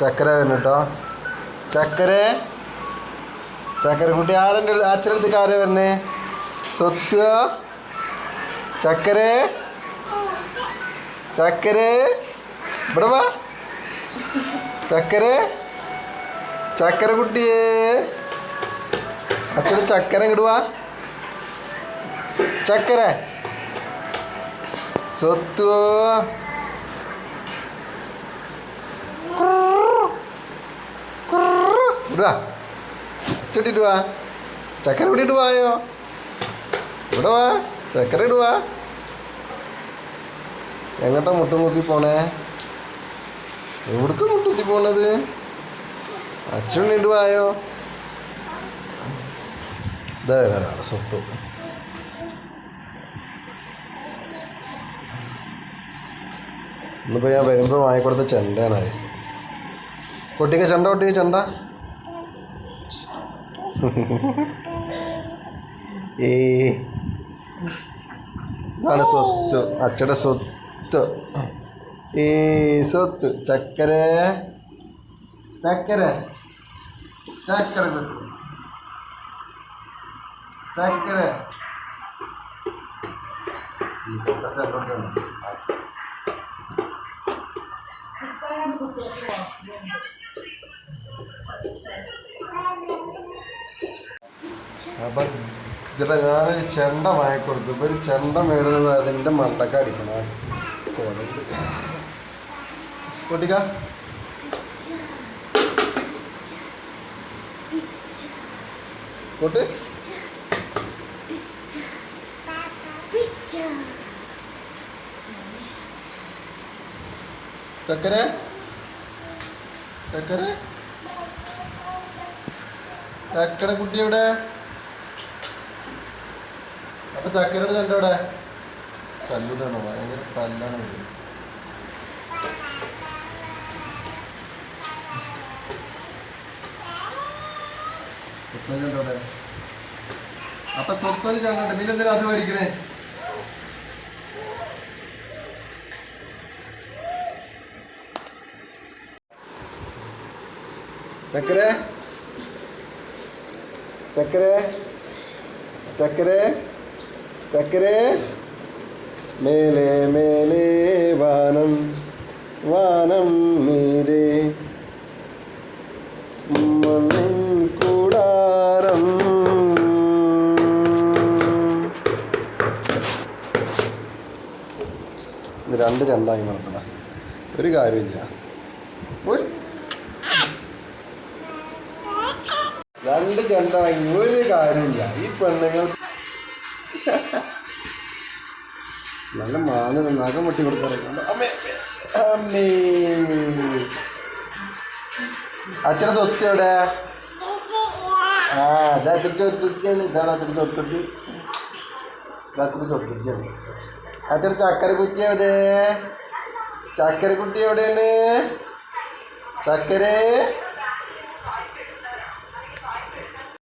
ചക്കര വരുന്നു കേട്ടോ ചക്കര. ചക്കരക്കുട്ടി ആരെന്റെ അച്ഛനടുത്ത് ആരാ വരണേ? സ്വത്ത്. ചക്കര. ചക്കര. ഇവിടെ വാ. ചക്കര. ചക്കരക്കുട്ടിയെ അച്ഛൻ ചക്കര ഇങ്ങോട്ട് വാ. ചക്കര. സ്വത്ത്. ഇടുവാ. ചെട്ടിട്ട് ഇടുവാ. ചക്കര ഇവിടെ ഇടുവായോ? ഇവിടെ വാ. ചക്കര ഇടുവാ. എങ്ങോട്ടാ മുട്ടും കുത്തി പോണേ? എവിടേക്ക് കുത്തി പോണത്? അച്ഛൻ ഇടുവായോ? ഇതാ വരാ സ്വത്ത്. ഇന്നിപ്പോൾ ഞാൻ വരുമ്പോൾ വാങ്ങിക്കൊടുത്ത ചെണ്ടയാണ് അത് പൊട്ടിക്ക ചെണ്ട പൊട്ടിക്ക ചെണ്ട. ഏ ഇതാണ് സ്വത്ത് അച്ഛയുടെ സ്വത്ത്. ഏ സ്വത്ത് ചക്കര. ചക്കര. ചക്കര സ്വത്ത് ചക്കര. അപ്പം ഇതിടെ ഞാനൊരു ചെണ്ട വാങ്ങിക്കൊടുത്തു. ഇപ്പോൾ ഒരു ചെണ്ട മേടുന്നത് അതിന്റെ മണ്ടക്ക അടിക്കണ. കോലുണ്ട് പൊട്ടിക്ക. പൊട്ട്. ചക്കര. ചക്കര. കുട്ടി എവിടെ? അപ്പൊ ചക്കരയുടെ ചെണ്ട അവിടെ തല്ലൂടാണോ ഭയങ്കര തല്ലാണ് അപ്പൊ സ്വപ്നം ചെണ്ട ഉണ്ട്. പിന്നെ എന്തിനാ അത് മേടിക്കണേ? ചക്കരേ? ചക്കരേ? ചക്കര? ചക്കര. മേലെ മേലെ വാനം വാനം മീരെ മണ്ണിൻ കൂടാരം. രണ്ട് രണ്ടായി നടത്തണ ഒരു കാര്യമില്ല. രണ്ട് രണ്ടായി. ഒരു കാര്യമില്ല. ഈ പെണ്ണുങ്ങൾ നല്ല മാന നഖം വെട്ടി കൊടുക്കാറുണ്ട് അച്ഛനെ സ്വത്ത് എവിടെ? ആ അതാ അച്ഛന്റെ സ്വത്തുറ്റിയാണ് ഇതാണ്. അച്ഛന്റെ സ്വത്തുറ്റി അച്ഛന്റെ സ്വത്തുറ്റിയാണ് അച്ഛന്റെ ചക്കര കുറ്റി എവിടെ? ചക്കര കുട്ടി എവിടെയാണ്? ചക്കരേ.